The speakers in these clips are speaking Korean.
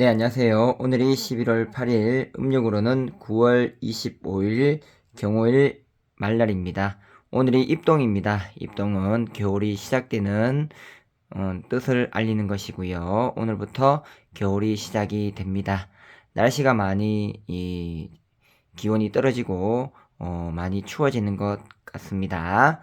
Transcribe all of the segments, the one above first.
네, 안녕하세요. 오늘이 11월 8일, 음력으로는 9월 25일 경호일 말날입니다. 오늘이 입동입니다. 입동은 겨울이 시작되는 어, 뜻을 알리는 것이고요. 오늘부터 겨울이 시작이 됩니다. 날씨가 많이 이, 기온이 떨어지고 어, 많이 추워지는 것 같습니다.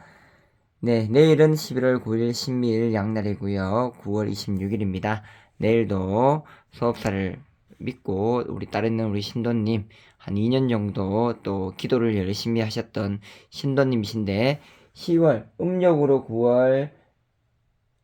네, 내일은 11월 9일 신미일 양날이고요. 9월 26일입니다. 내일도 수업사를 믿고 우리 따르는 우리 신도님 한 2년 정도 또 기도를 열심히 하셨던 신도님이신데 10월 음력으로 9월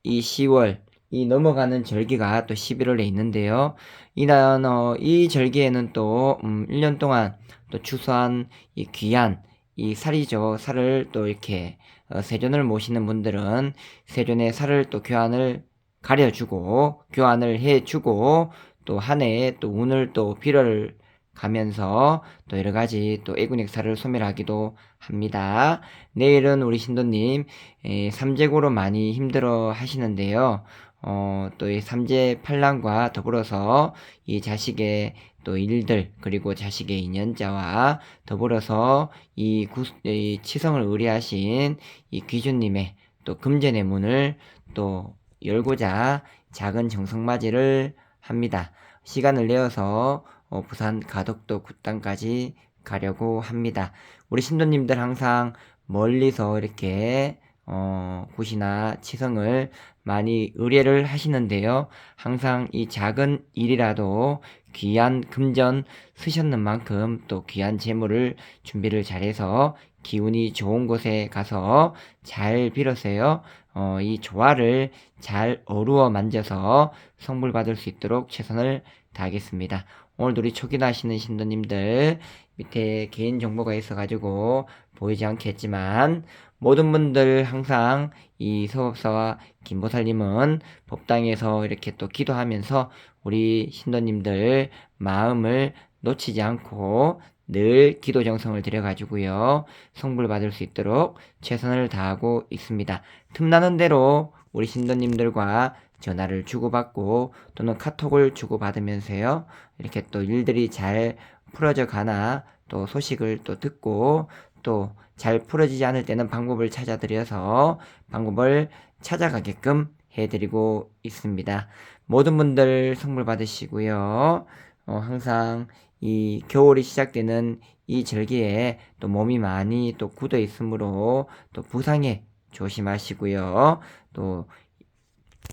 이 10월 이 넘어가는 절기가 또 11월에 있는데요. 이날 어, 이 절기에는 또 음, 1년 동안 또 추수한 이 귀한 이 살이죠. 살을 또 이렇게 어, 세존을 모시는 분들은 세존의 살을 또 교환을 가려주고 교환을 해주고 또 한 해에 또 운을 또 빌어를 가면서 또 여러 가지 또 애군액사를 소멸하기도 합니다. 내일은 우리 신도님 에, 삼재고로 많이 힘들어 하시는데요. 어, 또 이 삼재 팔랑과 더불어서 이 자식의 또 일들 그리고 자식의 인연자와 더불어서 이, 구, 이 치성을 의뢰하신 이 귀주님의 또 금전의 문을 또 열고자 작은 정성맞이를 합니다. 시간을 내어서 어, 부산 가덕도 굿당까지 가려고 합니다. 우리 신도님들 항상 멀리서 이렇게 어, 굿이나 치성을 많이 의뢰를 하시는데요. 항상 이 작은 일이라도 귀한 금전 쓰셨는 만큼 또 귀한 재물을 준비를 잘해서 기운이 좋은 곳에 가서 잘 빌어서요. 어, 이 조화를 잘 어루어 만져서 성불 받을 수 있도록 최선을 다하겠습니다. 오늘도 우리 초기나 하시는 신도님들 밑에 개인 정보가 있어가지고 보이지 않겠지만 모든 분들 항상 이 서법사와 김보살님은 법당에서 이렇게 또 기도하면서 우리 신도님들 마음을 놓치지 않고 늘 기도 정성을 들여가지고요. 성불 받을 수 있도록 최선을 다하고 있습니다. 틈나는 대로 우리 신도님들과 전화를 주고받고 또는 카톡을 주고받으면서요. 이렇게 또 일들이 잘 풀어져 가나 또 소식을 또 듣고 또 잘 풀어지지 않을 때는 방법을 찾아드려서 방법을 찾아가게끔 해드리고 있습니다. 모든 분들 선물 받으시고요. 어, 항상 이 겨울이 시작되는 이 절기에 또 몸이 많이 또 굳어 있으므로 또 부상에 조심하시고요. 또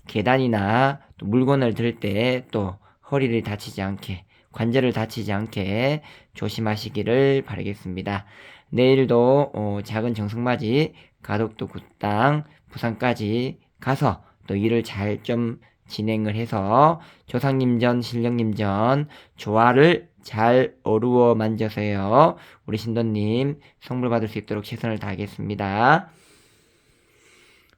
계단이나 또 물건을 들 때 또 허리를 다치지 않게 관절을 다치지 않게 조심하시기를 바라겠습니다. 내일도 어, 작은 정성맞이 가덕도 굿당 부산까지 가서 또 일을 잘 좀 진행을 해서 조상님전 신령님전 조화를 잘 어루어 만져서요. 우리 신도님 성불 받을 수 있도록 최선을 다하겠습니다.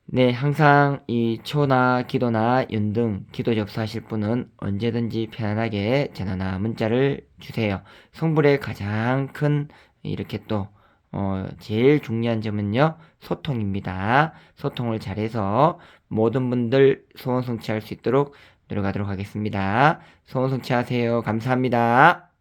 네, 항상 이 초나 기도나 연등 기도 접수하실 분은 언제든지 편안하게 전화나 문자를 주세요. 성불의 가장 큰 이렇게 또 어, 제일 중요한 점은요, 소통입니다. 소통을 잘해서 모든 분들 소원 성취할 수 있도록 노력하도록 하겠습니다. 소원 성취하세요. 감사합니다.